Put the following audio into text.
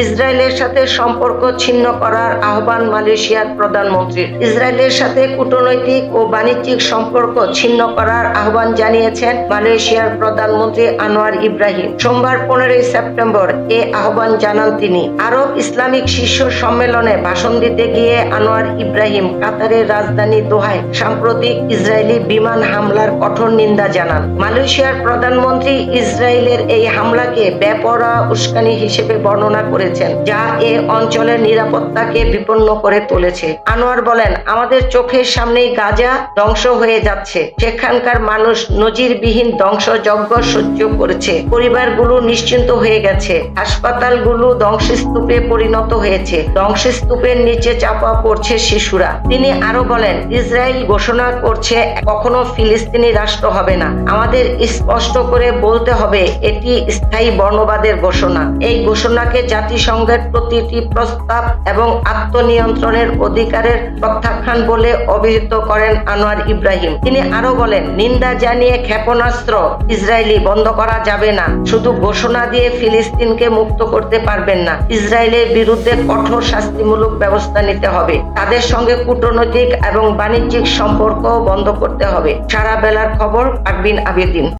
ইসরায়েলের সাথে সম্পর্ক ছিন্ন করার আহ্বান মালয়েশিয়ার প্রধানমন্ত্রীর। ইসরায়েলের সাথে কূটনৈতিক ও বাণিজ্যিক সম্পর্ক ছিন্ন করার আহ্বান জানিয়েছেন মালয়েশিয়ার প্রধানমন্ত্রী আনোয়ার ইব্রাহিম। সোমবার পনেরোই সেপ্টেম্বর এ আহ্বান জানান তিনি। আরব ইসলামিক শীর্ষ সম্মেলনে ভাষণ দিতে গিয়ে আনোয়ার ইব্রাহিম কাতারের রাজধানী দোহায় সাম্প্রতিক ইসরায়েলি বিমান হামলার কঠোর নিন্দা জানান। মালয়েশিয়ার প্রধানমন্ত্রী ইসরায়েলের এই হামলাকে বেপরা উস্কানি হিসেবে বর্ণনা করেছেন, যা এ অঞ্চলের নিরাপত্তাকে বিপন্ন করে তুলেছে। আনোয়ার বলেন, আমাদের চোখের সামনেই গাজা ধ্বংস হয়ে যাচ্ছে। সেখানকার মানুষ নজিরবিহীন ধ্বংসযজ্ঞ সহ্য করেছে। পরিবারগুলো নিশ্চিন্ত হয়ে গেছে। হাসপাতালগুলো ধ্বংসস্তূপে পরিণত হয়েছে। ধ্বংসস্তূপের নিচে চাপা পড়ছে শিশুরা। তিনি আরও বলেন, ইসরায়েল ঘোষণা করছে, কখনো ফিলিস্তিনি রাষ্ট্র হবে না। আমাদের স্পষ্ট করে বলতে হবে, এটি স্থায়ী বর্ণবাদের ঘোষণা। এই ঘোষণাকে জাতিসংঘের প্রতিটি প্রস্তাব এবং আত্মনিয়ন্ত্রণের অধিকারের প্রত্যাখ্যান বলে অভিহিত করেন আনোয়ার ইব্রাহিম। তিনি আরও বলেন, নিন্দা জানিয়ে ক্ষেপণাস্ত্র ইসরায়েলি বন্ধ করা যাবে না। শুধু ঘোষণা দিয়ে ফিলিস্তিনকে মুক্ত করতে পারবেন না। ইসরায়েলের বিরুদ্ধে কঠোর শাস্তিমূলক ব্যবস্থা নিতে হবে। তাদের সঙ্গে কূটনৈতিক এবং বাণিজ্যিক সম্পর্ক বন্ধ করতে হবে। সারা বেলার খবর পারবিন আবেদিন।